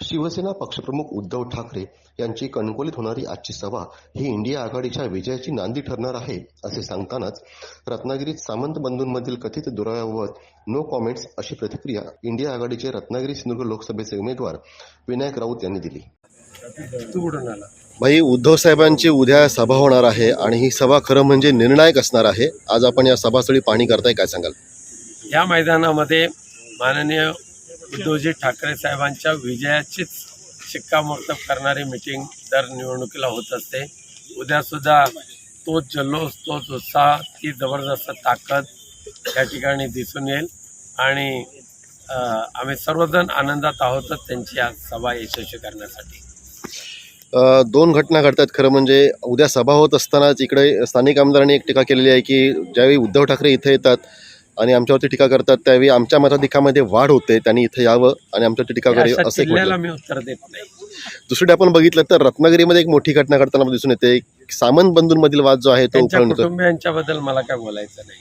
शिवसेना पक्षप्रमुख उद्धव ठाकरे यांची कणकोलीत होणारी आजची सभा ही इंडिया आघाडीच्या विजयाची नांदी ठरणार आहे असे सांगतानाच रत्नागिरीत सामंत बंधूंमधील कथित दुराव्याबाबत नो कॉमेंट्स अशी प्रतिक्रिया इंडिया आघाडीचे रत्नागिरी सिंधुदुर्ग लोकसभेचे उमेदवार विनायक राऊत यांनी दिली. भाई उद्धव साहेबांची उद्या सभा होणार आहे आणि ही सभा खरं म्हणजे निर्णायक असणार आहे. आज आपण या सभास्थळी पाहणी करताय काय सांगाल? या मैदानामध्ये माननीय उद्धवजी ठाकरे साहेबांच्या विजयाचीच शिक्कामोर्तब करणारी मिटिंग दर निवडणुकीला होत असते. उद्यासुद्धा तोच जल्लोष तोच उत्साह ती जबरदस्त ताकद या ठिकाणी दिसून येईल. आणि आम्ही सर्वजण आनंदात आहोतच त्यांची आज सभा यशस्वी करण्यासाठी. दोन घटना घडतात खरं म्हणजे. उद्या सभा होत असतानाच इकडे स्थानिक आमदारांनी एक टीका केलेली आहे की ज्यावेळी उद्धव ठाकरे इथे येतात आणि आमच्यावरती टीका करतात त्यावेळी आमच्या मताधिकामध्ये वाढ होते त्यांनी इथे यावं आणि आमच्यावरती टीका करावी असं. मी उत्तर देत नाही. दुसरीकडे आपण बघितलं तर रत्नागिरीमध्ये एक मोठी घटना घडताना दिसून येते. सामंत बंधूंमधील वाद जो आहे तो कुटुंबियांच्याबद्दल मला काय बोलायचं नाही.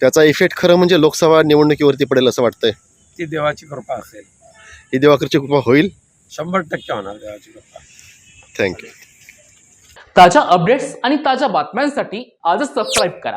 त्याचा इफेक्ट खरं म्हणजे लोकसभा निवडणुकीवरती पडेल असं वाटतंय. ती देवाची कृपा असेल. ही दिवाकरची कृपा होईल. शंभर टक्के होणार देवाची कृपा. थँक्यू ताज्या अपडेट्स आणि ताज्या बातम्यांसाठी आजच सबस्क्राईब करा.